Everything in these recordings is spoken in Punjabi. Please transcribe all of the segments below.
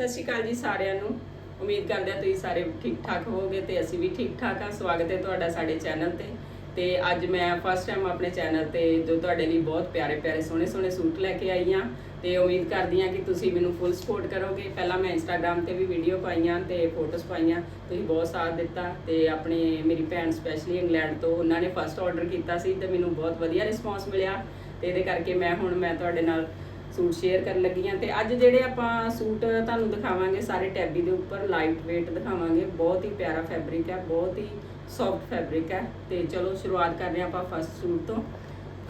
ਸਤਿ ਸ਼੍ਰੀ ਅਕਾਲ ਜੀ ਸਾਰਿਆਂ ਨੂੰ। ਉਮੀਦ ਕਰਦੇ ਹਾਂ ਤੁਸੀਂ ਸਾਰੇ ਠੀਕ ਠਾਕ ਹੋਵੋਗੇ ਤੇ ਅਸੀਂ ਵੀ ਠੀਕ ਠਾਕ ਹਾਂ। ਸਵਾਗਤ ਹੈ ਤੁਹਾਡਾ ਸਾਡੇ ਚੈਨਲ ਤੇ। ਤੇ ਅੱਜ ਮੈਂ ਫਸਟ ਟਾਈਮ ਆਪਣੇ ਚੈਨਲ ਤੇ ਜੋ ਤੁਹਾਡੇ ਲਈ ਬਹੁਤ ਪਿਆਰੇ ਪਿਆਰੇ ਸੋਹਣੇ ਸੋਹਣੇ ਸੂਟ ਲੈ ਕੇ ਆਈ ਹਾਂ। ਤੇ ਉਮੀਦ ਕਰਦੀ ਹਾਂ ਕਿ ਤੁਸੀਂ ਮੈਨੂੰ ਫੁੱਲ ਸਪੋਰਟ ਕਰੋਗੇ। ਪਹਿਲਾਂ ਮੈਂ ਇੰਸਟਾਗ੍ਰam ਤੇ ਵੀ ਵੀਡੀਓ ਪਾਈਆਂ ਤੇ ਫੋਟੋਜ਼ ਪਾਈਆਂ। ਤੁਸੀਂ ਬਹੁਤ ਸਾਥ ਦਿੱਤਾ ਤੇ ਆਪਣੇ ਮੇਰੀ ਭੈਣ ਸਪੈਸ਼ਲੀ ਇੰਗਲੈਂਡ ਤੋਂ ਉਹਨਾਂ ਨੇ ਫਸਟ ਆਰਡਰ ਕੀਤਾ ਸੀ ਤੇ ਮੈਨੂੰ ਬਹੁਤ ਵਧੀਆ ਰਿਸਪਾਂਸ ਮਿਲਿਆ। ਤੇ ਇਹਦੇ ਕਰਕੇ ਮੈਂ ਹੁਣ ਮੈਂ ਤੁਹਾਡੇ ਨਾਲ ਸੂਟ ਸ਼ੇਅਰ ਕਰਨ ਲੱਗੀ ਹਾਂ ਤੇ ਅੱਜ ਜਿਹੜੇ ਆਪਾਂ ਸੂਟ ਤੁਹਾਨੂੰ ਦਿਖਾਵਾਂਗੇ, ਸਾਰੇ ਟੈਬੀ ਦੇ ਉੱਪਰ ਲਾਈਟ weight ਦਿਖਾਵਾਂਗੇ। ਬਹੁਤ ਹੀ ਪਿਆਰਾ ਫੈਬਰਿਕ ਹੈ, ਬਹੁਤ ਹੀ ਸੌਫਟ ਫੈਬਰਿਕ ਹੈ। ਤੇ ਚਲੋ ਸ਼ੁਰੂਆਤ ਕਰਦੇ ਹਾਂ ਆਪਾਂ ਫਸਟ ਸੂਟ ਤੋਂ।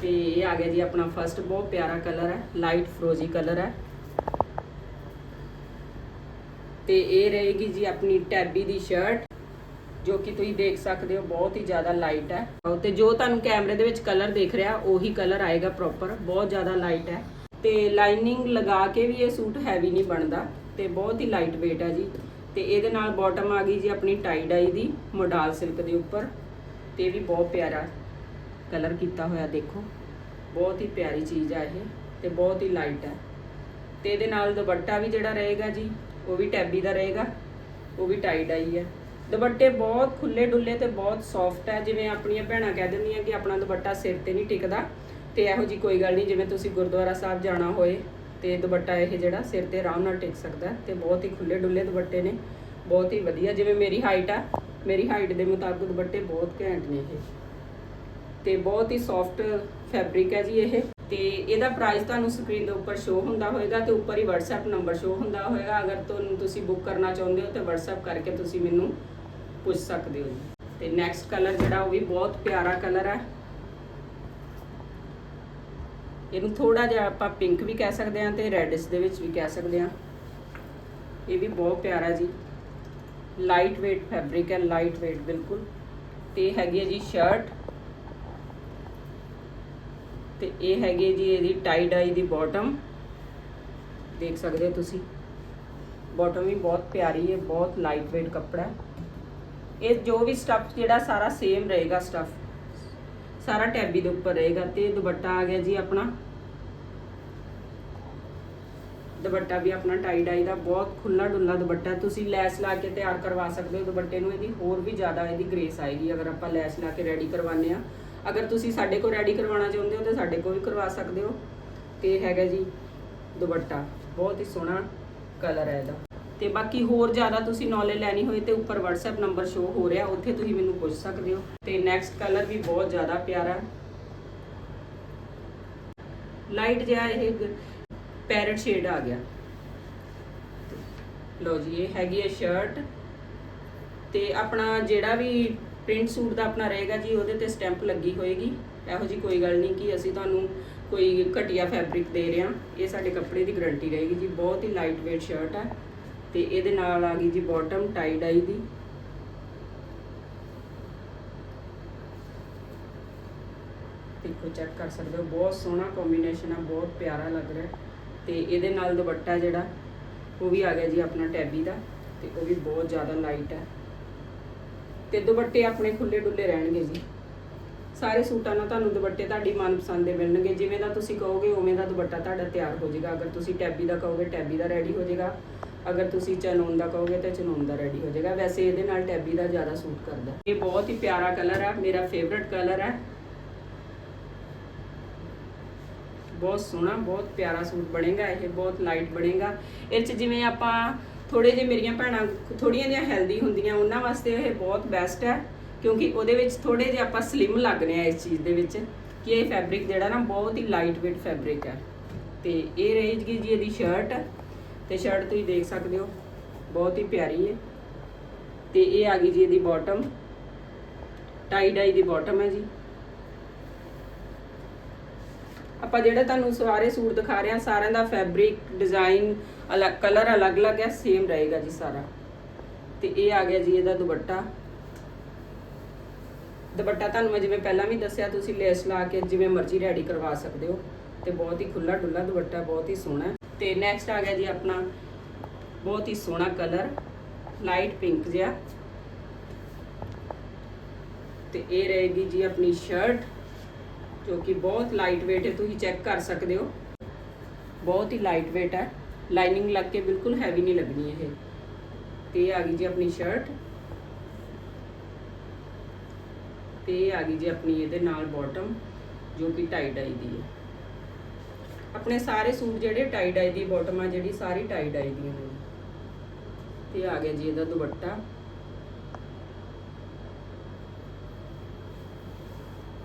ਤੇ ਇਹ ਆ ਗਿਆ ਜੀ ਆਪਣਾ ਫਸਟ ਬਹੁਤ ਪਿਆਰਾ ਕਲਰ ਹੈ ਲਾਈਟ ਫਰੋਜ਼ੀ ਕਲਰ ਹੈ। ਤੇ ਇਹ ਰਹੇਗੀ ਜੀ ਆਪਣੀ ਟੈਬੀ ਦੀ ਸ਼ਰਟ ਜੋ ਕਿ ਤੁਸੀਂ ਦੇਖ ਸਕਦੇ ਹੋ, ਬਹੁਤ ਹੀ ਜ਼ਿਆਦਾ ਲਾਈਟ ਹੈ। ਤੇ ਜੋ ਤੁਹਾਨੂੰ ਕੈਮਰੇ ਦੇ ਵਿੱਚ ਕਲਰ ਦੇਖ ਰਿਹਾ, ਉਹੀ ਕਲਰ ਆਏਗਾ ਪ੍ਰੋਪਰ ਬਹੁਤ ਜ਼ਿਆਦਾ ਲਾਈਟ ਹੈ। ਤੇ ਲਾਈਨਿੰਗ ਲਗਾ ਕੇ ਵੀ ਇਹ ਸੂਟ ਹੈਵੀ ਨਹੀਂ ਬਣਦਾ ਤੇ ਬਹੁਤ ਹੀ ਲਾਈਟ weight ਹੈ ਜੀ। ਤੇ ਇਹਦੇ ਨਾਲ ਬਾਟਮ ਆ ਗਈ ਜੀ ਆਪਣੀ ਟਾਈ ਡਾਈ ਦੀ ਮੋਡਾਲ ਸਿਲਕ ਦੇ ਉੱਪਰ। ਤੇ ਇਹ ਵੀ ਬਹੁਤ ਪਿਆਰਾ ਕਲਰ ਕੀਤਾ ਹੋਇਆ ਦੇਖੋ। ਬਹੁਤ ਹੀ ਪਿਆਰੀ ਚੀਜ਼ ਆ ਇਹ ਤੇ ਬਹੁਤ ਹੀ ਲਾਈਟ ਹੈ। ਤੇ ਇਹਦੇ ਨਾਲ ਦੁਪੱਟਾ ਵੀ ਜਿਹੜਾ ਰਹੇਗਾ ਜੀ, ਉਹ ਵੀ ਟੈਬੀ ਦਾ ਰਹੇਗਾ, ਉਹ ਵੀ ਟਾਈ ਡਾਈ ਹੈ ਦੁਪੱਟੇ ਬਹੁਤ ਖੁੱਲੇ ਡੁੱਲੇ ਤੇ ਬਹੁਤ ਸੌਫਟ ਹੈ, ਜਿਵੇਂ ਆਪਣੀਆਂ ਭੈਣਾਂ ਕਹਿ ਦਿੰਦੀਆਂ ਕਿ ਆਪਣਾ ਦੁਪੱਟਾ ਸਿਰ ਤੇ ਨਹੀਂ ਟਿਕਦਾ। ਤੇ ਇਹੋ ਜੀ ਕੋਈ ਗੱਲ ਨਹੀਂ, ਜਿਵੇਂ ਤੁਸੀਂ ਗੁਰਦੁਆਰਾ ਸਾਹਿਬ ਜਾਣਾ ਹੋਏ ਤੇ ਦੁਪੱਟਾ ਇਹ ਜਿਹੜਾ ਸਿਰ ਤੇ ਆਰਾਮ ਨਾਲ ਟਿਕ ਸਕਦਾ ਹੈ ਤੇ ਬਹੁਤ ਹੀ ਖੁੱਲੇ ਡੁੱਲੇ ਦੁਪੱਟੇ ਨੇ, ਬਹੁਤ ਹੀ ਵਧੀਆ। ਜਿਵੇਂ ਮੇਰੀ ਹਾਈਟ ਆ, ਮੇਰੀ ਹਾਈਟ ਦੇ ਮੁਤਾਬਕ ਦੁਪੱਟੇ ਬਹੁਤ ਘੈਂਟ ਨੇ ਇਹ। ਤੇ ਬਹੁਤ ਹੀ ਸੌਫਟ ਫੈਬਰਿਕ ਹੈ ਜੀ ਇਹ। ਤੇ ਇਹਦਾ ਪ੍ਰਾਈਸ ਤੁਹਾਨੂੰ ਸਕਰੀਨ ਦੇ ਉੱਪਰ ਸ਼ੋ ਹੁੰਦਾ ਹੋਏਗਾ ਤੇ ਉੱਪਰ ਹੀ WhatsApp ਨੰਬਰ ਸ਼ੋ ਹੁੰਦਾ ਹੋਏਗਾ। ਅਗਰ ਤੁਹਾਨੂੰ ਤੁਸੀਂ ਬੁੱਕ ਕਰਨਾ ਚਾਹੁੰਦੇ ਹੋ ਤੇ WhatsApp ਕਰਕੇ ਤੁਸੀਂ ਮੈਨੂੰ ਪੁੱਛ ਸਕਦੇ ਹੋ ਜੀ। ਤੇ ਨੈਕਸਟ ਕਲਰ ਜਿਹੜਾ ਉਹ ਵੀ ਬਹੁਤ ਪਿਆਰਾ ਕਲਰ ਹੈ। ਇਹਨੂੰ ਥੋੜਾ ਜਿਹਾ ਆਪਾਂ ਪਿੰਕ ਵੀ ਕਹਿ ਸਕਦੇ ਹਾਂ ਤੇ ਰੈਡਿਸ਼ ਦੇ ਵਿੱਚ ਵੀ ਕਹਿ ਸਕਦੇ ਹਾਂ। ਇਹ ਵੀ ਬਹੁਤ ਪਿਆਰਾ ਜੀ। ਲਾਈਟ weight ਫੈਬਰਿਕ ਹੈ ਲਾਈਟ weight ਬਿਲਕੁਲ। ਤੇ ਇਹ ਹੈਗੀ ਹੈ ਜੀ ਸ਼ਰਟ ਤੇ ਇਹ ਹੈਗੀ ਹੈ ਜੀ ਇਹਦੀ ਟਾਈ ਡਾਈ ਦੀ ਬਾਟਮ ਦੇਖ ਸਕਦੇ ਹੋ ਤੁਸੀਂ। ਬਾਟਮ ਵੀ ਬਹੁਤ ਪਿਆਰੀ ਹੈ, ਬਹੁਤ ਲਾਈਟ weight ਕੱਪੜਾ ਹੈ। ਇਹ ਜੋ ਵੀ ਸਟੱਫ ਜਿਹੜਾ ਸਾਰਾ ਸੇਮ ਰਹੇਗਾ ਸਟੱਫ ਸਾਰਾ ਟੈਬੀ ਦੇ ਉੱਪਰ ਰਹੇਗਾ ਤੇ ਦੁਪੱਟਾ ਆ ਗਿਆ ਜੀ ਆਪਣਾ। ਦੁਪੱਟਾ ਵੀ ਆਪਣਾ ਟਾਈ ਡਾਈ ਦਾ ਬਹੁਤ ਖੁੱਲਾ ਡੁੱਲਾ ਦੁਪੱਟਾ। ਤੁਸੀਂ ਲੈਸ ਲਾ ਕੇ ਤਿਆਰ ਕਰਵਾ ਸਕਦੇ ਹੋ ਦੁਪੱਟੇ ਨੂੰ, ਇਹਦੀ ਹੋਰ ਵੀ ਜ਼ਿਆਦਾ ਇਹਦੀ ਗ੍ਰੇਸ ਆਏਗੀ ਅਗਰ ਆਪਾਂ ਲੈਸ ਲਾ ਕੇ ਰੈਡੀ ਕਰਵਾਉਂਦੇ ਆ ਅਗਰ ਤੁਸੀਂ ਸਾਡੇ ਕੋਲ ਰੈਡੀ ਕਰਵਾਉਣਾ ਚਾਹੁੰਦੇ ਹੋ ਤਾਂ ਸਾਡੇ ਕੋਲ ਵੀ ਕਰਵਾ ਸਕਦੇ ਹੋ। ਤੇ ਹੈਗਾ ਜੀ ਦੁਪੱਟਾ। ਬਹੁਤ ਹੀ ਸੋਹਣਾ ਕਲਰ ਹੈ ਇਹਦਾ। ਤੇ ਬਾਕੀ ਹੋਰ ਜ਼ਿਆਦਾ ਤੁਸੀਂ ਨੌਲੇਜ ਲੈਣੀ ਹੋਏ ਤੇ ਉੱਪਰ WhatsApp ਨੰਬਰ ਸ਼ੋ ਹੋ ਰਿਹਾ, ਉੱਥੇ ਤੁਸੀਂ ਮੈਨੂੰ ਪੁੱਛ ਸਕਦੇ ਹੋ। ਤੇ ਨੈਕਸਟ ਕਲਰ ਵੀ ਬਹੁਤ ਜ਼ਿਆਦਾ ਪਿਆਰਾ। ਲਾਈਟ ਜਿਹਾ ਇਹ ਪੈਰਟ ਸ਼ੇਡ ਆ ਗਿਆ। ਲਓ ਜੀ, ਇਹ ਹੈਗੀ ਹੈ ਸ਼ਰਟ ਤੇ ਆਪਣਾ ਜਿਹੜਾ ਵੀ ਪ੍ਰਿੰਟ ਸੂਟ ਦਾ ਆਪਣਾ ਰਹੇਗਾ ਜੀ, ਉਹਦੇ ਤੇ ਸਟੈਂਪ ਲੱਗੀ ਹੋਏਗੀ। ਇਹੋ ਜੀ ਕੋਈ ਗੱਲ ਨਹੀਂ ਕਿ ਅਸੀਂ ਤੁਹਾਨੂੰ ਕੋਈ ਘਟੀਆ ਫੈਬਰਿਕ ਦੇ ਰਹੇ ਹਾਂ। ਇਹ ਸਾਡੇ ਕੱਪੜੇ ਦੀ ਗਾਰੰਟੀ ਰਹੇਗੀ ਜੀ। ਬਹੁਤ ਹੀ ਲਾਈਟ weight ਸ਼ਰਟ ਹੈ ਤੇ ਇਹਦੇ ਨਾਲ ਆ ਗਈ ਜੀ ਬਾਟਮ ਟਾਈ ਡਾਈ ਦੀ। ਦੇਖੋ ਚੈੱਕ ਕਰ ਸਕਦੇ ਹੋ। ਬਹੁਤ ਸੋਹਣਾ ਕੰਬੀਨੇਸ਼ਨ ਆ, ਬਹੁਤ ਪਿਆਰਾ ਲੱਗ ਰਿਹਾ। ਤੇ ਇਹਦੇ ਨਾਲ ਦੁਪੱਟਾ ਜਿਹੜਾ, ਉਹ ਵੀ ਆ ਗਿਆ ਜੀ ਆਪਣਾ ਟੈਬੀ ਦਾ, ਤੇ ਉਹ ਵੀ ਬਹੁਤ ਜ਼ਿਆਦਾ ਲਾਈਟ ਹੈ। ਤੇ ਦੁਪੱਟੇ ਆਪਣੇ ਖੁੱਲੇ ਡੁੱਲੇ ਰਹਿਣਗੇ ਜੀ। ਸਾਰੇ ਸੂਟਾਂ ਨਾਲ ਤੁਹਾਨੂੰ ਦੁਪੱਟੇ ਤੁਹਾਡੀ ਮਨਪਸੰਦ ਦੇ ਮਿਲਣਗੇ। ਜਿਵੇਂ ਦਾ ਤੁਸੀਂ ਕਹੋਗੇ, ਉਵੇਂ ਦਾ ਦੁਪੱਟਾ ਤੁਹਾਡਾ ਤਿਆਰ ਹੋ ਜਾਏਗਾ। ਅਗਰ ਤੁਸੀਂ ਟੈਬੀ ਦਾ ਕਹੋਗੇ, ਟੈਬੀ ਦਾ ਰੈਡੀ ਹੋ ਜਾਏਗਾ। ਅਗਰ ਤੁਸੀਂ ਚਨੋਨ ਦਾ ਕਹੋਗੇ, ਤਾਂ ਚਨੋਨ ਦਾ ਰੈਡੀ ਹੋ ਜਾਏਗਾ। ਵੈਸੇ ਇਹਦੇ ਨਾਲ ਟੈਬੀ ਦਾ ਜ਼ਿਆਦਾ ਸੂਟ ਕਰਦਾ। ਇਹ ਬਹੁਤ ਹੀ ਪਿਆਰਾ ਕਲਰ ਹੈ, ਮੇਰਾ ਫੇਵਰਿਟ ਕਲਰ ਹੈ। ਬਹੁਤ ਸੋਹਣਾ, ਬਹੁਤ ਪਿਆਰਾ ਸੂਟ ਬਣੇਗਾ, ਇਹ ਬਹੁਤ ਲਾਈਟ ਬਣੇਗਾ। ਇਹ ਚ ਜਿਵੇਂ ਆਪਾਂ ਥੋੜੇ ਜਿਹੇ ਮੇਰੀਆਂ ਭੈਣਾਂ ਥੋੜੀਆਂ ਜਿਹੀਆਂ ਹੈਲਦੀ ਹੁੰਦੀਆਂ, ਉਹਨਾਂ ਵਾਸਤੇ ਇਹ ਬਹੁਤ ਬੈਸਟ ਹੈ, ਕਿਉਂਕਿ ਉਹਦੇ ਵਿੱਚ ਥੋੜੇ ਜਿਹੇ ਆਪਾਂ ਸਲਿਮ ਲੱਗਨੇ ਆ ਇਸ ਚੀਜ਼ ਦੇ ਵਿੱਚ, ਕਿ ਇਹ ਫੈਬਰਿਕ ਜਿਹੜਾ ਨਾ ਬਹੁਤ ਹੀ ਲਾਈਟ weight ਫੈਬਰਿਕ ਹੈ। ਤੇ ਇਹ ਰਹੇਗੀ ਜੀ ਇਹਦੀ ਸ਼ਰਟ ਤੇ ਸ਼ਰਟ ਤੁਸੀਂ ਦੇਖ ਸਕਦੇ ਹੋ, ਬਹੁਤ ਹੀ ਪਿਆਰੀ ਹੈ। ਤੇ ਇਹ ਆ ਗਈ ਜੀ ਇਹਦੀ ਬਾਟਮ ਟਾਈ ਡਾਈ ਦੀ ਬਾਟਮ ਹੈ ਜੀ। ਆਪਾਂ ਜਿਹੜਾ ਤੁਹਾਨੂੰ ਸਾਰੇ ਸੂਟ ਦਿਖਾ ਰਹੇ ਹਾਂ, ਸਾਰਿਆਂ ਦਾ ਫੈਬਰਿਕ ਡਿਜ਼ਾਈਨ ਅਲੱਗ ਕਲਰ ਅਲੱਗ-ਅਲੱਗ ਹੈ ਸੇਮ ਰਹੇਗਾ ਜੀ ਸਾਰਾ। ਤੇ ਇਹ ਆ ਗਿਆ ਜੀ ਇਹਦਾ ਦੁਪੱਟਾ। ਦੁਪੱਟਾ ਤੁਹਾਨੂੰ ਮੈਂ ਜਿਵੇਂ ਪਹਿਲਾਂ ਵੀ ਦੱਸਿਆ, ਤੁਸੀਂ ਲੇਸ ਲਾ ਕੇ ਜਿਵੇਂ ਮਰਜ਼ੀ ਰੈਡੀ ਕਰਵਾ ਸਕਦੇ ਹੋ। ਤੇ ਬਹੁਤ ਹੀ ਖੁੱਲਾ ਡੁੱਲਾ ਦੁਪੱਟਾ, ਬਹੁਤ ਹੀ ਸੋਹਣਾ ਹੈ। ਤੇ ਨੈਕਸਟ ਆ ਗਿਆ ਜੀ ਆਪਣਾ, ਬਹੁਤ ਹੀ ਸੋਹਣਾ ਕਲਰ ਲਾਈਟ ਪਿੰਕ ਜਿਹਾ। ਤੇ ਇਹ ਰਹੇਗੀ ਜੀ ਆਪਣੀ ਸ਼ਰਟ ਜੋ ਕਿ ਬਹੁਤ ਲਾਈਟ weight ਹੈ, ਤੁਸੀਂ ਚੈੱਕ ਕਰ ਸਕਦੇ ਹੋ। ਬਹੁਤ ਹੀ ਲਾਈਟ weight ਹੈ। ਲਾਈਨਿੰਗ ਲੱਗ ਕੇ ਬਿਲਕੁਲ ਹੈਵੀ ਨਹੀਂ ਲੱਗਣੀ ਇਹ। ਤੇ ਇਹ ਆ ਗਈ ਜੀ ਆਪਣੀ ਸ਼ਰਟ ਤੇ ਇਹ ਆ ਗਈ ਜੀ ਆਪਣੀ ਇਹਦੇ ਨਾਲ ਬਾਟਮ ਜੋ ਕਿ ਟਾਈ ਡਾਈ ਦੀ ਹੈ। ਆਪਣੇ ਸਾਰੇ ਸੂਟ ਜਿਹੜੇ ਟਾਈ ਡਾਈ ਦੀ ਬਾਟਮ ਆ ਜਿਹੜੀ, ਸਾਰੀ ਟਾਈ ਡਾਈ ਦੀਆਂ ਨੇ। ਤੇ ਆ ਗਿਆ ਜੀ ਇਹਦਾ ਦੁਪੱਟਾ।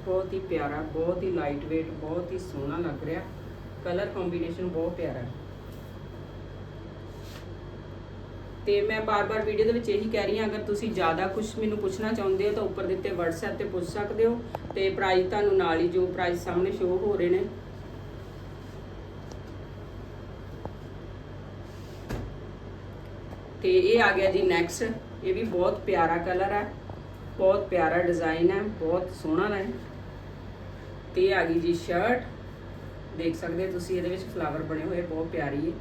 ਬਹੁਤ ਹੀ ਪਿਆਰਾ, ਬਹੁਤ ਹੀ ਲਾਈਟ weight ਬਹੁਤ ਹੀ ਸੋਹਣਾ ਲੱਗ ਰਿਹਾ। ਕਲਰ ਕੰਬੀਨੇਸ਼ਨ ਬਹੁਤ ਪਿਆਰਾ ਹੈ। ਤੇ ਮੈਂ ਬਾਰ-ਬਾਰ ਵੀਡੀਓ ਦੇ ਵਿੱਚ ਇਹੀ ਕਹਿ ਰਹੀ ਹਾਂ, ਅਗਰ ਤੁਸੀਂ ਜ਼ਿਆਦਾ ਕੁਝ ਮੈਨੂੰ ਪੁੱਛਣਾ ਚਾਹੁੰਦੇ ਹੋ ਤਾਂ ਉੱਪਰ ਦਿੱਤੇ WhatsApp ਤੇ ਪੁੱਛ ਸਕਦੇ ਹੋ। ਤੇ ਪ੍ਰਾਈਸ ਤੁਹਾਨੂੰ ਨਾਲ ਹੀ ਜੋ ਪ੍ਰਾਈਸ ਸਾਹਮਣੇ ਸ਼ੋਅ ਹੋ ਰਹੇ ਨੇ। ਤੇ ਇਹ ਆ ਗਿਆ ਜੀ ਨੈਕਸਟ ਇਹ ਵੀ ਬਹੁਤ ਪਿਆਰਾ ਕਲਰ ਹੈ, ਬਹੁਤ ਪਿਆਰਾ ਡਿਜ਼ਾਈਨ ਹੈ, ਬਹੁਤ ਸੋਹਣਾ ਹੈ। ਤੇ ਇਹ ਆ ਗਈ ਜੀ ਸ਼ਰਟ ਦੇਖ ਸਕਦੇ ਹੋ ਤੁਸੀਂ, ਇਹਦੇ ਵਿੱਚ ਫਲਾਵਰ ਬਣੇ ਹੋਏ, ਬਹੁਤ ਪਿਆਰੀ ਹੈ।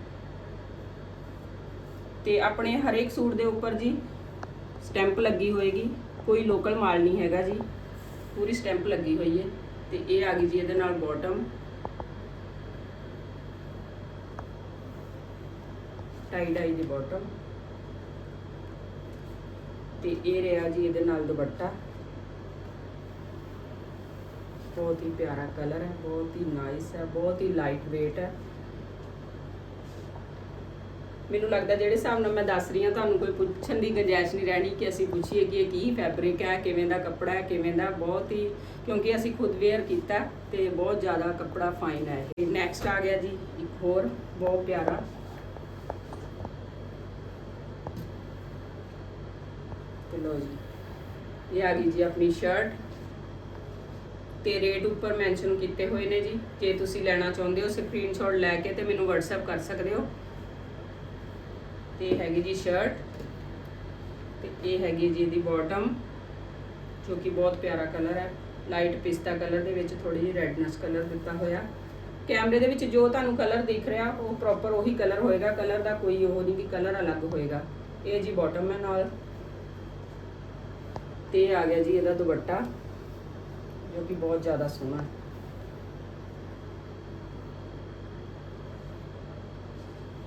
ਤੇ ਆਪਣੇ ਹਰੇਕ ਸੂਟ ਦੇ ਉੱਪਰ ਜੀ ਸਟੈਂਪ ਲੱਗੀ ਹੋਏਗੀ। ਕੋਈ ਲੋਕਲ ਮਾਲ ਨਹੀਂ ਹੈਗਾ ਜੀ। ਪੂਰੀ ਸਟੈਂਪ ਲੱਗੀ ਹੋਈ ਹੈ। ਤੇ ਇਹ ਆ ਗਈ ਜੀ ਇਹਦੇ ਨਾਲ ਬਾਟਮ ਟਾਈ ਡਾਈ ਦੀ ਬਾਟਮ ਤੇ ਇਹ ਰਿਹਾ ਜੀ ਇਹਦੇ ਨਾਲ ਦੁਪੱਟਾ। ਬਹੁਤ ਹੀ ਪਿਆਰਾ ਕਲਰ ਹੈ, ਬਹੁਤ ਹੀ ਨਾਈਸ ਹੈ, ਬਹੁਤ ਹੀ ਲਾਈਟ weight ਹੈ। ਮੈਨੂੰ ਲੱਗਦਾ ਜਿਹੜੇ ਹਿਸਾਬ ਨਾਲ ਮੈਂ ਦੱਸ ਰਹੀ ਹਾਂ, ਤੁਹਾਨੂੰ ਕੋਈ ਪੁੱਛਣ ਦੀ ਗੁੰਜਾਇਸ਼ ਨਹੀਂ ਰਹਿਣੀ ਕਿ ਅਸੀਂ ਪੁੱਛੀਏ ਕਿ ਇਹ ਕੀ ਫੈਬਰਿਕ ਹੈ, ਕਿਵੇਂ ਦਾ ਕੱਪੜਾ ਹੈ, ਕਿਵੇਂ ਦਾ, ਬਹੁਤ ਹੀ ਕਿਉਂਕਿ ਅਸੀਂ ਖੁਦ ਵੇਅਰ ਕੀਤਾ ਤੇ ਬਹੁਤ ਜ਼ਿਆਦਾ ਕੱਪੜਾ ਫਾਈਨ ਹੈ ਇਹ। ਨੈਕਸਟ ਆ ਗਿਆ ਜੀ, ਇੱਕ ਹੋਰ, ਬਹੁਤ ਪਿਆਰਾ। ਤੇ ਲੋ ਜੀ, ਇਹ ਆ ਗਈ ਜੀ ਆਪਣੀ ਸ਼ਰਟ ਤੇ ਰੇਟ ਉੱਪਰ ਮੈਂਸ਼ਨ ਕੀਤੇ ਹੋਏ ਨੇ ਜੀ। ਜੇ ਤੁਸੀਂ ਲੈਣਾ ਚਾਹੁੰਦੇ ਹੋ ਸਕਰੀਨਸ਼ਾਟ ਲੈ ਕੇ ਤੇ ਮੈਨੂੰ WhatsApp ਕਰ ਸਕਦੇ ਹੋ। ਤੇ ਇਹ ਹੈਗੀ ਜੀ ਸ਼ਰਟ ਤੇ ਇਹ ਹੈਗੀ ਜੀ ਇਹਦੀ ਬਾਟਮ ਜੋ ਕਿ ਬਹੁਤ ਪਿਆਰਾ ਕਲਰ ਹੈ। ਲਾਈਟ ਪਿਸਤਾ ਕਲਰ ਦੇ ਵਿੱਚ ਥੋੜੀ ਜਿਹੀ ਰੈਡਨੈਸ ਕਲਰ ਦਿੱਤਾ ਹੋਇਆ। ਕੈਮਰੇ ਦੇ ਵਿੱਚ ਜੋ ਤੁਹਾਨੂੰ ਕਲਰ ਦਿਖ ਰਿਹਾ, ਉਹ ਪ੍ਰੋਪਰ ਉਹੀ ਕਲਰ ਹੋਏਗਾ। ਕਲਰ ਦਾ ਕੋਈ ਉਹ ਨਹੀਂ ਕਿ ਕਲਰ ਅਲੱਗ ਹੋਏਗਾ। ਇਹ ਜੀ ਬਾਟਮ ਹੈ ਨਾਲ। ਤੇ ਆ ਗਿਆ ਜੀ ਇਹਦਾ ਦੁਪੱਟਾ। ਜੋ ਕਿ ਬਹੁਤ ਜ਼ਿਆਦਾ ਸੋਹਣਾ ਹੈ।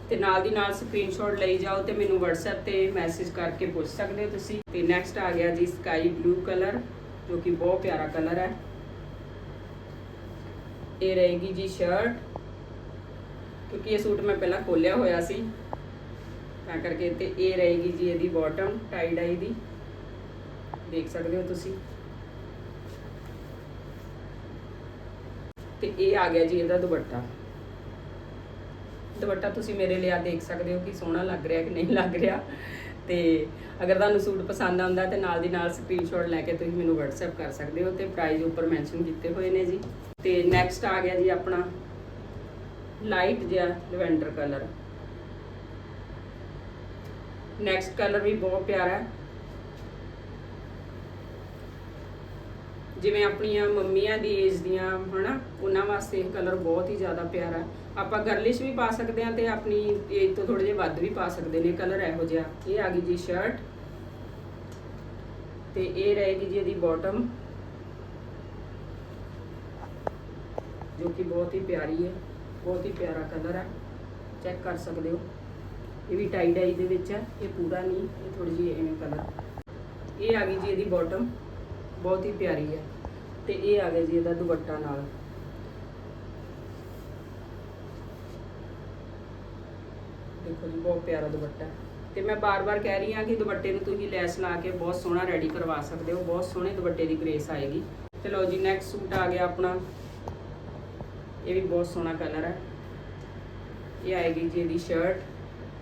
ਤੇ ਨਾਲ ਦੀ ਨਾਲ ਸਕਰੀਨਸ਼ਾਟ ਲਈ ਜਾਓ ਤੇ ਮੈਨੂੰ WhatsApp ਤੇ ਮੈਸੇਜ ਕਰਕੇ ਪੁੱਛ ਸਕਦੇ ਹੋ ਤੁਸੀਂ। ਤੇ ਨੈਕਸਟ ਆ ਗਿਆ ਜੀ ਸਕਾਈ ਬਲੂ ਕਲਰ ਜੋ ਕਿ ਬਹੁਤ ਪਿਆਰਾ ਕਲਰ ਹੈ। ਇਹ ਰਹੇਗੀ ਜੀ ਸ਼ਰਟ ਕਿਉਂਕਿ ਇਹ ਸੂਟ ਮੈਂ ਪਹਿਲਾਂ ਖੋਲਿਆ ਹੋਇਆ ਸੀ। ਤਾਂ ਕਰਕੇ ਤੇ ਇਹ ਰਹੇਗੀ ਜੀ ਇਹਦੀ ਬਾਟਮ ਟਾਈ ਡਾਈ ਦੀ। ਦੇਖ ਸਕਦੇ ਹੋ ਤੁਸੀਂ। ਤੇ ਇਹ ਆ ਗਿਆ ਜੀ ਇਹਦਾ ਦੁਪੱਟਾ। ਦੁਪੱਟਾ ਤੁਸੀਂ ਮੇਰੇ ਲਿਆ ਦੇਖ ਸਕਦੇ ਹੋ ਕਿ ਸੋਹਣਾ ਲੱਗ ਰਿਹਾ ਕਿ ਨਹੀਂ ਲੱਗ ਰਿਹਾ। ਤੇ ਅਗਰ ਤੁਹਾਨੂੰ ਸੂਟ ਪਸੰਦ ਆਉਂਦਾ ਤੇ ਨਾਲ ਦੀ ਨਾਲ ਸਕਰੀਨਸ਼ਾਟ ਲੈ ਕੇ ਤੁਸੀਂ ਮੈਨੂੰ WhatsApp ਕਰ ਸਕਦੇ ਹੋ ਤੇ ਪ੍ਰਾਈਸ ਉੱਪਰ ਮੈਂਸ਼ਨ ਕੀਤੇ ਹੋਏ ਨੇ ਜੀ। ਤੇ ਨੈਕਸਟ ਆ ਗਿਆ ਜੀ ਆਪਣਾ ਲਾਈਟ ਜਿਹਾ ਲਵੈਂਡਰ ਕਲਰ ਨੈਕਸਟ ਕਲਰ ਵੀ ਬਹੁਤ ਪਿਆਰਾ ਹੈ। ਜਿਵੇਂ ਆਪਣੀਆਂ ਮੰਮੀਆਂ ਦੀ ਏਜ ਦੀਆਂ, ਹਨਾ, ਉਹਨਾਂ ਵਾਸਤੇ ਇਹ ਕਲਰ ਬਹੁਤ ਹੀ ਜ਼ਿਆਦਾ ਪਿਆਰਾ ਆਪਾਂ ਗਰਲਿਸ਼ ਵੀ ਪਾ ਸਕਦੇ ਹਾਂ ਤੇ ਆਪਣੀ ਏਜ ਤੋਂ ਥੋੜੇ ਜਿਹਾ ਵੱਧ ਵੀ ਪਾ ਸਕਦੇ ਨੇ ਕਲਰ ਇਹੋ ਜਿਹਾ। ਇਹ ਆ ਗਈ ਜੀ ਸ਼ਰਟ ਤੇ ਇਹ ਰਹੇਗੀ ਜੀ ਇਹਦੀ ਬਾਟਮ ਜੋ ਕਿ ਬਹੁਤ ਹੀ ਪਿਆਰੀ ਹੈ, ਬਹੁਤ ਹੀ ਪਿਆਰਾ ਕਲਰ ਹੈ। ਚੈੱਕ ਕਰ ਸਕਦੇ ਹੋ। ਇਹ ਵੀ ਟਾਈ ਡਾਈ ਦੇ ਵਿੱਚ ਹੈ, ਇਹ ਪੂਰਾ ਨਹੀਂ, ਇਹ ਥੋੜੀ ਜਿਹੀ ਐਵੇਂ ਕਲਰ ਇਹ ਆ ਗਈ ਜੀ ਇਹਦੀ ਬਾਟਮ ਬਹੁਤ ਹੀ ਪਿਆਰੀ ਹੈ। ਤੇ ਇਹ ਆ ਗਿਆ ਜੀ ਇਹਦਾ ਦੁਪੱਟਾ ਨਾਲ। ਦੇਖੋ ਜੀ, ਬਹੁਤ ਪਿਆਰਾ ਦੁਪੱਟਾ ਹੈ। ਤੇ ਮੈਂ ਬਾਰ-ਬਾਰ ਕਹਿ ਰਹੀ ਹਾਂ ਕਿ ਦੁਪੱਟੇ ਨੂੰ ਤੁਸੀਂ ਲੈਸ ਲਾ ਕੇ ਬਹੁਤ ਸੋਹਣਾ ਰੈਡੀ ਕਰਵਾ ਸਕਦੇ ਹੋ। ਬਹੁਤ ਸੋਹਣੇ ਦੁਪੱਟੇ ਦੀ ਗ੍ਰੇਸ ਆਏਗੀ। ਚਲੋ ਜੀ ਨੈਕਸਟ ਸੂਟ ਆ ਗਿਆ ਆਪਣਾ। ਇਹ ਵੀ ਬਹੁਤ ਸੋਹਣਾ ਕਲਰ ਹੈ। ਇਹ ਆਏਗੀ ਜੀ ਇਹਦੀ ਸ਼ਰਟ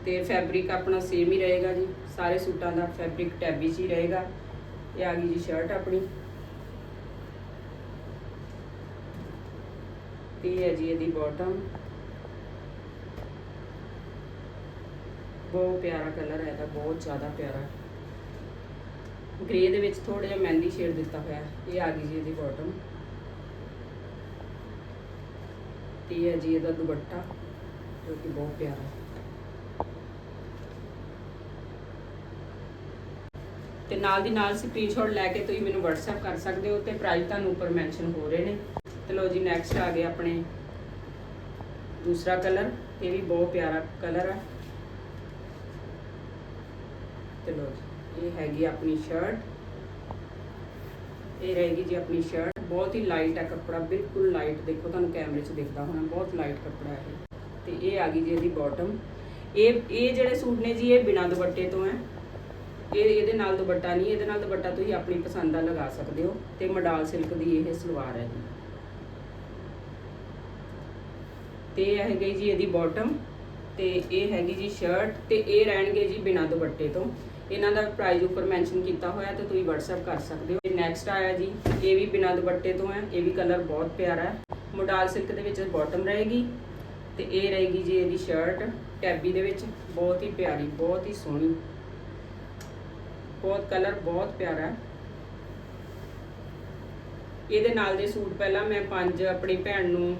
ਤੇ ਫੈਬਰਿਕ ਆਪਣਾ ਸੇਮ ਹੀ ਰਹੇਗਾ ਜੀ। ਸਾਰੇ ਸੂਟਾਂ ਦਾ ਫੈਬਰਿਕ ਟੈਬੀ 'ਚ ਹੀ ਰਹੇਗਾ। ਇਹ ਆ ਗਈ ਜੀ ਸ਼ਰਟ ਆਪਣੀ। ਤੇ ਇਹ ਹੈ ਜੀ ਇਹਦੀ ਬਾਟਮ ਬਹੁਤ ਪਿਆਰਾ ਕਲਰ ਹੈ ਇਹਦਾ, ਬਹੁਤ ਜ਼ਿਆਦਾ ਪਿਆਰਾ। ਗ੍ਰੇ ਦੇ ਵਿੱਚ ਥੋੜਾ ਜਿਹਾ ਮਹਿੰਦੀ ਸ਼ੇਡ ਦਿੱਤਾ ਹੋਇਆ ਇਹ ਆ ਗਈ ਜੀ ਇਹਦੀ ਬਾਟਮ ਤੇ ਇਹ ਹੈ ਜੀ ਇਹਦਾ ਦੁਪੱਟਾ, ਜੋ ਕਿ ਬਹੁਤ ਪਿਆਰਾ ਹੈ। ਤੇ ਨਾਲ ਦੀ ਨਾਲ ਸਕਰੀਨਸ਼ਾਟ ਲੈ ਕੇ ਤੁਸੀਂ ਮੈਨੂੰ WhatsApp ਕਰ ਸਕਦੇ ਹੋ ਤੇ ਪ੍ਰਾਈਸ ਤੁਹਾਨੂੰ ਉੱਪਰ ਮੈਂਸ਼ਨ ਹੋ ਰਹੇ ਨੇ। ਤੇ ਲੋ ਜੀ ਨੈਕਸਟ ਆ ਗਏ ਆਪਣੇ ਦੂਸਰਾ ਕਲਰ ਇਹ ਵੀ ਬਹੁਤ ਪਿਆਰਾ ਕਲਰ ਹੈ ਤੇ ਲੋ ਜੀ, ਇਹ ਹੈਗੀ ਆਪਣੀ ਸ਼ਰਟ ਇਹ ਰਹੇਗੀ ਜੀ ਆਪਣੀ ਸ਼ਰਟ ਬਹੁਤ ਹੀ ਲਾਈਟ ਹੈ ਕੱਪੜਾ, ਬਿਲਕੁਲ ਲਾਈਟ ਦੇਖੋ ਤੁਹਾਨੂੰ ਕੈਮਰੇ 'ਚ ਦਿਖਦਾ ਹੋਣਾ, ਬਹੁਤ ਲਾਈਟ ਕੱਪੜਾ ਹੈ ਇਹ। ਤੇ ਇਹ ਆ ਗਈ ਜੀ ਇਹਦੀ ਬਾਟਮ ਇਹ ਇਹ ਜਿਹੜੇ ਸੂਟ ਨੇ ਜੀ, ਇਹ ਬਿਨਾਂ ਦੁਪੱਟੇ ਤੋਂ ਹੈ। ਇਹ ਇਹਦੇ ਨਾਲ ਦੁਪੱਟਾ ਨਹੀਂ, ਇਹਦੇ ਨਾਲ ਦੁਪੱਟਾ ਤੁਸੀਂ ਆਪਣੀ ਪਸੰਦ ਦਾ ਲਗਾ ਸਕਦੇ ਹੋ ਤੇ ਮਡਾਲ ਸਿਲਕ ਦੀ ਇਹ ਸਲਵਾਰ ਹੈ ਜੀ। ਤੇ ਇਹ ਹੈਗੀ ਜੀ ਇਹਦੀ ਬਾਟਮ ਤੇ ਇਹ ਹੈਗੀ ਜੀ ਸ਼ਰਟ ਤੇ ਇਹ ਰਹਿਣਗੇ ਜੀ ਬਿਨਾਂ ਦੁਪੱਟੇ ਤੋਂ। ਇਹਨਾਂ ਦਾ ਪ੍ਰਾਈਸ ਉੱਪਰ ਮੈਂਸ਼ਨ ਕੀਤਾ ਹੋਇਆ ਤੇ ਤੁਸੀਂ WhatsApp ਕਰ ਸਕਦੇ ਹੋ। ਇਹ ਨੈਕਸਟ ਆਇਆ ਜੀ, ਇਹ ਵੀ ਬਿਨਾਂ ਦੁਪੱਟੇ ਤੋਂ ਹੈ, ਇਹ ਵੀ ਕਲਰ ਬਹੁਤ ਪਿਆਰਾ ਹੈ। ਮੋਡਾਲ ਸਿਲਕ ਦੇ ਵਿੱਚ ਬਾਟਮ ਰਹੇਗੀ ਤੇ ਇਹ ਰਹੇਗੀ ਜੀ ਇਹਦੀ ਸ਼ਰਟ ਟੈਬੀ ਦੇ ਵਿੱਚ। ਬਹੁਤ ਹੀ ਪਿਆਰੀ, ਬਹੁਤ ਹੀ ਸੋਹਣੀ। ਬਹੁਤ ਕਲਰ ਬਹੁਤ ਪਿਆਰਾ ਇਹਦੇ ਨਾਲ ਦੇ ਸੂਟ ਪਹਿਲਾਂ ਮੈਂ ਪੰਜ ਆਪਣੀ ਭੈਣ ਨੂੰ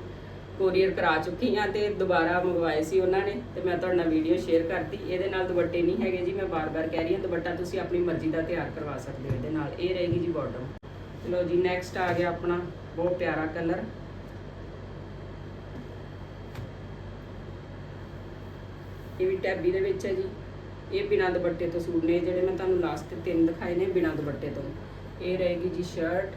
ਕੋਰੀਅਰ ਕਰਾ ਚੁੱਕੀ ਹਾਂ ਤੇ ਦੁਬਾਰਾ ਮੰਗਵਾਏ ਸੀ ਉਹਨਾਂ ਨੇ ਤੇ ਮੈਂ ਤੁਹਾਡੇ ਨਾਲ ਵੀਡੀਓ ਸ਼ੇਅਰ ਕਰਤੀ। ਇਹਦੇ ਨਾਲ ਦੁਪੱਟੇ ਨਹੀਂ ਹੈਗੇ ਜੀ, ਮੈਂ ਬਾਰ-ਬਾਰ ਕਹਿ ਰਹੀ ਹਾਂ, ਦੁਪੱਟਾ ਤੁਸੀਂ ਆਪਣੀ ਮਰਜ਼ੀ ਦਾ ਤਿਆਰ ਕਰਵਾ ਸਕਦੇ ਹੋ ਇਹਦੇ ਨਾਲ। ਇਹ ਰਹੇਗੀ ਜੀ ਬਾਟਮ ਚਲੋ ਜੀ ਨੈਕਸਟ ਆ ਗਿਆ ਆਪਣਾ ਬਹੁਤ ਪਿਆਰਾ ਕਲਰ ਇਹ ਵੀ ਟੈਬੀ ਦੇ ਵਿੱਚ ਹੈ ਜੀ। ਇਹ ਬਿਨਾਂ ਦੁਪੱਟੇ ਤੋਂ ਸੂਟ ਨੇ, ਜਿਹੜੇ ਮੈਂ ਤੁਹਾਨੂੰ ਲਾਸਟ ਤੇ ਤਿੰਨ ਦਿਖਾਏ ਨੇ ਬਿਨਾਂ ਦੁਪੱਟੇ ਤੋਂ। ਇਹ ਰਹੇਗੀ ਜੀ ਸ਼ਰਟ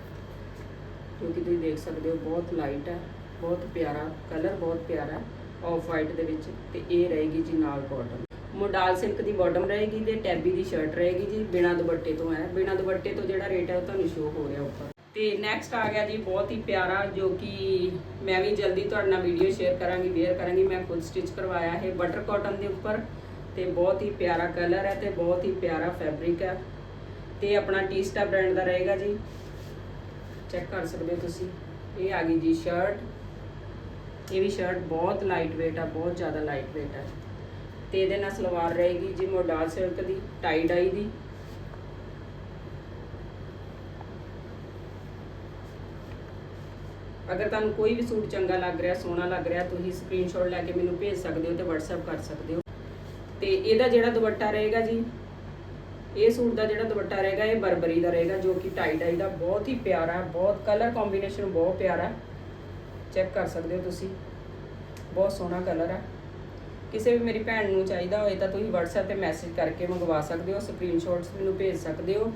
ਜੋ ਕਿ ਤੁਸੀਂ ਦੇਖ ਸਕਦੇ ਹੋ, ਬਹੁਤ ਲਾਈਟ ਹੈ, ਬਹੁਤ ਪਿਆਰਾ ਕਲਰ ਬਹੁਤ ਪਿਆਰਾ ਆਫ ਵਾਈਟ ਦੇ ਵਿੱਚ, ਤੇ ਇਹ ਰਹੇਗੀ ਜੀ ਨਾਲ ਬਾਟਮ ਮੋਡਾਲ ਸਿਲਕ ਦੀ ਬਾਟਮ ਰਹੇਗੀ ਤੇ ਟੈਬੀ ਦੀ ਸ਼ਰਟ ਰਹੇਗੀ ਜੀ, ਬਿਨਾਂ ਦੁਪੱਟੇ ਤੋਂ ਹੈ। ਬਿਨਾਂ ਦੁਪੱਟੇ ਤੋਂ ਜਿਹੜਾ ਰੇਟ ਹੈ, ਉਹ ਤੁਹਾਨੂੰ ਸ਼ੋ ਹੋ ਰਿਹਾ ਉੱਪਰ। ਤੇ ਨੈਕਸਟ ਆ ਗਿਆ ਜੀ, ਬਹੁਤ ਹੀ ਪਿਆਰਾ, ਜੋ ਕਿ ਮੈਂ ਵੀ ਜਲਦੀ ਤੁਹਾਡੇ ਨਾਲ ਵੀਡੀਓ ਸ਼ੇਅਰ ਕਰਾਂਗੀ ਵੇਅਰ ਕਰਾਂਗੀ। ਮੈਂ ਖੁਦ ਸਟਿਚ ਕਰਵਾਇਆ ਹੈ ਬਟਰ ਕਾਟਨ ਦੇ ਉੱਪਰ। ਤੇ ਬਹੁਤ ਹੀ ਪਿਆਰਾ ਕਲਰ ਹੈ ਤੇ ਬਹੁਤ ਹੀ ਪਿਆਰਾ ਫੈਬਰਿਕ ਹੈ। ਤੇ ਆਪਣਾ ਟੀਸਟਾ ਬ੍ਰਾਂਡ ਦਾ ਰਹੇਗਾ ਜੀ। ਚੈੱਕ ਕਰ ਸਕਦੇ ਹੋ ਤੁਸੀਂ। ਇਹ ਆ ਗਈ ਜੀ ਸ਼ਰਟ ਇਹ ਵੀ ਸ਼ਰਟ ਬਹੁਤ ਲਾਈਟ weight ਆ, ਬਹੁਤ ਜ਼ਿਆਦਾ ਲਾਈਟ weight ਆ। ਤੇ ਇਹਦੇ ਨਾਲ ਸਲਵਾਰ ਰਹੇਗੀ ਜੀ ਮੋਡਾਲ ਸਿਲਕ ਦੀ ਟਾਈ ਡਾਈ ਦੀ। ਅਗਰ ਤੁਹਾਨੂੰ ਕੋਈ ਵੀ ਸੂਟ ਚੰਗਾ ਲੱਗ ਰਿਹਾ, ਸੋਹਣਾ ਲੱਗ ਰਿਹਾ, ਤੁਸੀਂ ਸਕਰੀਨਸ਼ਾਟ ਲੈ ਕੇ ਮੈਨੂੰ ਭੇਜ ਸਕਦੇ ਹੋ ਤੇ WhatsApp ਕਰ ਸਕਦੇ ਹੋ। ਤੇ ਇਹਦਾ ਜਿਹੜਾ ਦੁਪੱਟਾ ਰਹੇਗਾ ਜੀ, ਇਹ ਸੂਟ ਦਾ ਜਿਹੜਾ ਦੁਪੱਟਾ ਰਹੇਗਾ, ਇਹ ਬਰਬਰੀ ਦਾ ਰਹੇਗਾ, ਜੋ ਕਿ ਟਾਈ ਡਾਈ ਦਾ ਬਹੁਤ ਹੀ ਪਿਆਰਾ ਹੈ ਬਹੁਤ ਕਲਰ ਕੰਬੀਨੇਸ਼ਨ ਬਹੁਤ ਪਿਆਰਾ ਚੈੱਕ ਕਰ ਸਕਦੇ ਹੋ ਤੁਸੀਂ। ਬਹੁਤ ਸੋਹਣਾ ਕਲਰ ਹੈ। ਕਿਸੇ ਵੀ ਮੇਰੀ ਭੈਣ ਨੂੰ ਚਾਹੀਦਾ ਹੋਏ ਤਾਂ ਤੁਸੀਂ WhatsApp ਤੇ ਮੈਸੇਜ ਕਰਕੇ ਮੰਗਵਾ ਸਕਦੇ ਹੋ ਸਕਰੀਨਸ਼ਾਟਸ ਮੈਨੂੰ ਭੇਜ ਸਕਦੇ ਹੋ।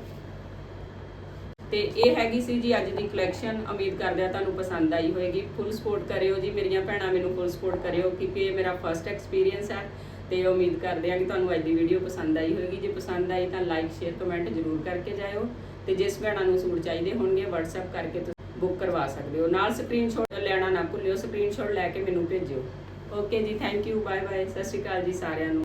ਤੇ ਇਹ ਹੈਗੀ ਸੀ ਜੀ ਅੱਜ ਦੀ ਕਲੈਕਸ਼ਨ ਉਮੀਦ ਕਰਦੇ ਆ ਤੁਹਾਨੂੰ ਪਸੰਦ ਆਈ ਹੋਵੇਗੀ ਫੁੱਲ ਸਪੋਰਟ ਕਰਿਓ ਜੀ, ਮੇਰੀਆਂ ਭੈਣਾਂ ਮੈਨੂੰ ਫੁੱਲ ਸਪੋਰਟ ਕਰਿਓ, ਕਿਉਂਕਿ ਇਹ ਮੇਰਾ ਫਰਸਟ ਐਕਸਪੀਰੀਅੰਸ ਹੈ। ਤੇ ਉਮੀਦ ਕਰਦੇ ਹਾਂ ਕਿ ਤੁਹਾਨੂੰ ਅੱਜ ਦੀ ਵੀਡੀਓ ਪਸੰਦ ਆਈ ਹੋਵੇਗੀ। ਜੇ ਪਸੰਦ ਆਈ ਤਾਂ ਲਾਈਕ ਸ਼ੇਅਰ ਕਮੈਂਟ ਜ਼ਰੂਰ ਕਰਕੇ ਜਾਇਓ ਤੇ ਜਿਸ ਭੈਣਾਂ ਨੂੰ ਸੂਟ ਚਾਹੀਦੇ ਹੋਣਗੇ, WhatsApp ਕਰਕੇ ਤੁਸੀਂ ਬੁੱਕ ਕਰਵਾ ਸਕਦੇ ਹੋ। ਨਾਲ ਸਕਰੀਨਸ਼ਾਟ ਲੈਣਾ ਨਾ ਭੁੱਲਿਓ ਸਕਰੀਨਸ਼ਾਟ ਲੈ ਕੇ ਮੈਨੂੰ ਭੇਜਿਓ। ਓਕੇ ਜੀ thank you bye bye Sat Sri Akal ਜੀ ਸਾਰਿਆਂ ਨੂੰ।